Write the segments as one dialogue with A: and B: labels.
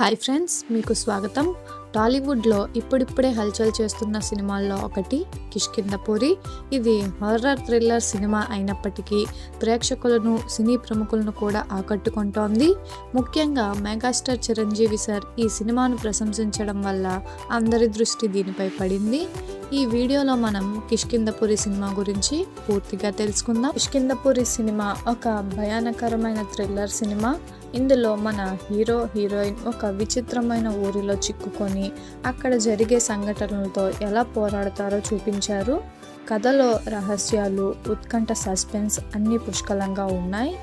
A: Hi friends మీకు స్వాగతం. టాలీవుడ్లో ఇప్పుడిప్పుడే హల్చల్ చేస్తున్న సినిమాల్లో ఒకటి కిష్కిందపూరి ఇది హర్రర్ థ్రిల్లర్ సినిమా అయినప్పటికీ ప్రేక్షకులను సినీ ప్రముఖులను కూడా ఆకట్టుకుంటోంది. ముఖ్యంగా మెగాస్టార్ చిరంజీవి సార్ ఈ సినిమాను ప్రశంసించడం వల్ల అందరి దృష్టి దీనిపై పడింది. ఈ వీడియోలో మనం కిష్కిందపురి సినిమా గురించి పూర్తిగా తెలుసుకుందాం. కిష్కిందపురి సినిమా ఒక భయానకరమైన థ్రిల్లర్ సినిమా. ఇందులో మన హీరో హీరోయిన్ ఒక విచిత్రమైన ఊరిలో చిక్కుకొని అక్కడ జరిగే సంఘటనలతో ఎలా పోరాడతారో చూపించారు. కథలో రహస్యాలు ఉత్కంఠ సస్పెన్స్ అన్నీ పుష్కలంగా ఉన్నాయి.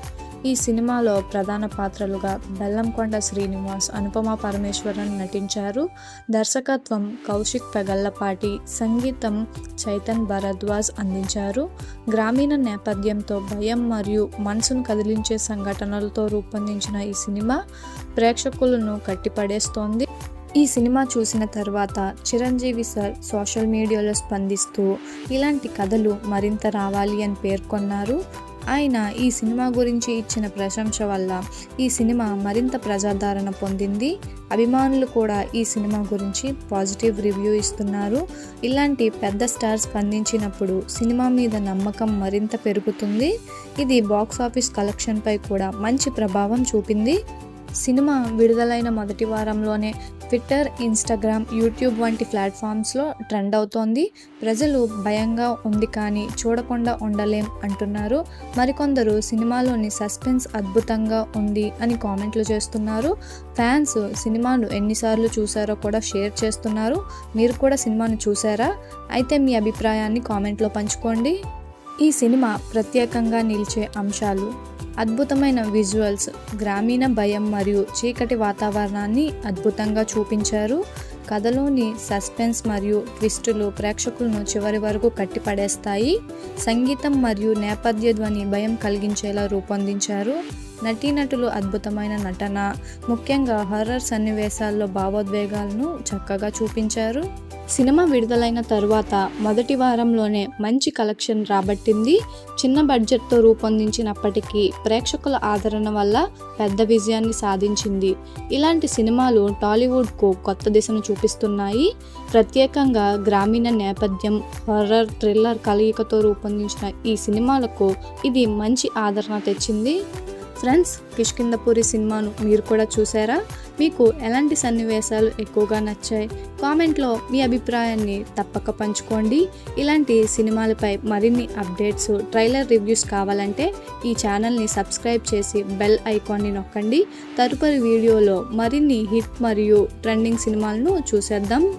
A: ఈ సినిమాలో ప్రధాన పాత్రలుగా బెల్లంకొండ శ్రీనివాస్ అనుపమ పరమేశ్వరన్ నటించారు. దర్శకత్వం కౌశిక్ పెగల్లపాటి సంగీతం చైతన్ భరద్వాజ్ అందించారు. గ్రామీణ నేపథ్యంతో భయం మరియు మనసును కదిలించే సంఘటనలతో రూపొందించిన ఈ సినిమా ప్రేక్షకులను కట్టిపడేస్తోంది. ఈ సినిమా చూసిన తర్వాత చిరంజీవి సార్ సోషల్ మీడియాలో స్పందిస్తూ ఇలాంటి కథలు మరింత రావాలి అని పేర్కొన్నారు. ఆయన ఈ సినిమా గురించి ఇచ్చిన ప్రశంస వల్ల ఈ సినిమా మరింత ప్రజాదరణ పొందింది. అభిమానులు కూడా ఈ సినిమా గురించి పాజిటివ్ రివ్యూ ఇస్తున్నారు. ఇలాంటి పెద్ద స్టార్ స్పందించినప్పుడు సినిమా మీద నమ్మకం మరింత పెరుగుతుంది. ఇది బాక్స్ ఆఫీస్ కలెక్షన్పై కూడా మంచి ప్రభావం చూపింది. సినిమా విడుదలైన మొదటి వారంలోనే ట్విట్టర్ ఇన్స్టాగ్రామ్ యూట్యూబ్ వంటి ప్లాట్ఫామ్స్లో ట్రెండ్ అవుతోంది. ప్రజలు భయంగా ఉంది కానీ చూడకుండా ఉండలేం అంటున్నారు. మరికొందరు సినిమాలోని సస్పెన్స్ అద్భుతంగా ఉంది అని కామెంట్లు చేస్తున్నారు. ఫ్యాన్స్ సినిమాను ఎన్నిసార్లు చూసారో కూడా షేర్ చేస్తున్నారు. మీరు కూడా సినిమాను చూసారా అయితే మీ అభిప్రాయాన్ని కామెంట్లో పంచుకోండి. ఈ సినిమా ప్రత్యేకంగా నిలిచే అంశాలు అద్భుతమైన విజువల్స్ గ్రామీణ భయం మరియు చీకటి వాతావరణాన్ని అద్భుతంగా చూపించారు. కథలోని సస్పెన్స్ మరియు ట్విస్టులు ప్రేక్షకులను చివరి వరకు కట్టిపడేస్తాయి. సంగీతం మరియు నేపథ్య ధ్వని భయం కలిగించేలా రూపొందించారు. నటీనటులు అద్భుతమైన నటన ముఖ్యంగా హర్రర్ సన్నివేశాల్లో భావోద్వేగాలను చక్కగా చూపించారు. సినిమా విడుదలైన తరువాత మొదటి వారంలోనే మంచి కలెక్షన్ రాబట్టింది. చిన్న బడ్జెట్తో రూపొందించినప్పటికీ ప్రేక్షకుల ఆదరణ వల్ల పెద్ద విజయాన్ని సాధించింది. ఇలాంటి సినిమాలు టాలీవుడ్కు కొత్త దిశను చూపిస్తున్నాయి. ప్రత్యేకంగా గ్రామీణ నేపథ్యం హర్రర్ థ్రిల్లర్ కలయికతో రూపొందించిన ఈ సినిమాలకు ఇది మంచి ఆదరణ తెచ్చింది. ఫ్రెండ్స్ కిష్కిందపూరి సినిమాను మీరు కూడా చూసారా? మీకు ఎలాంటి సన్నివేశాలు ఎక్కువగా నచ్చాయి? కామెంట్లో మీ అభిప్రాయాన్ని తప్పక పంచుకోండి. ఇలాంటి సినిమాలపై మరిన్ని అప్డేట్స్ ట్రైలర్ రివ్యూస్ కావాలంటే ఈ ఛానల్ని సబ్స్క్రైబ్ చేసి బెల్ ఐకాన్ని నొక్కండి. తదుపరి వీడియోలో మరిన్ని హిట్ మరియు ట్రెండింగ్ సినిమాలను చూసేద్దాం.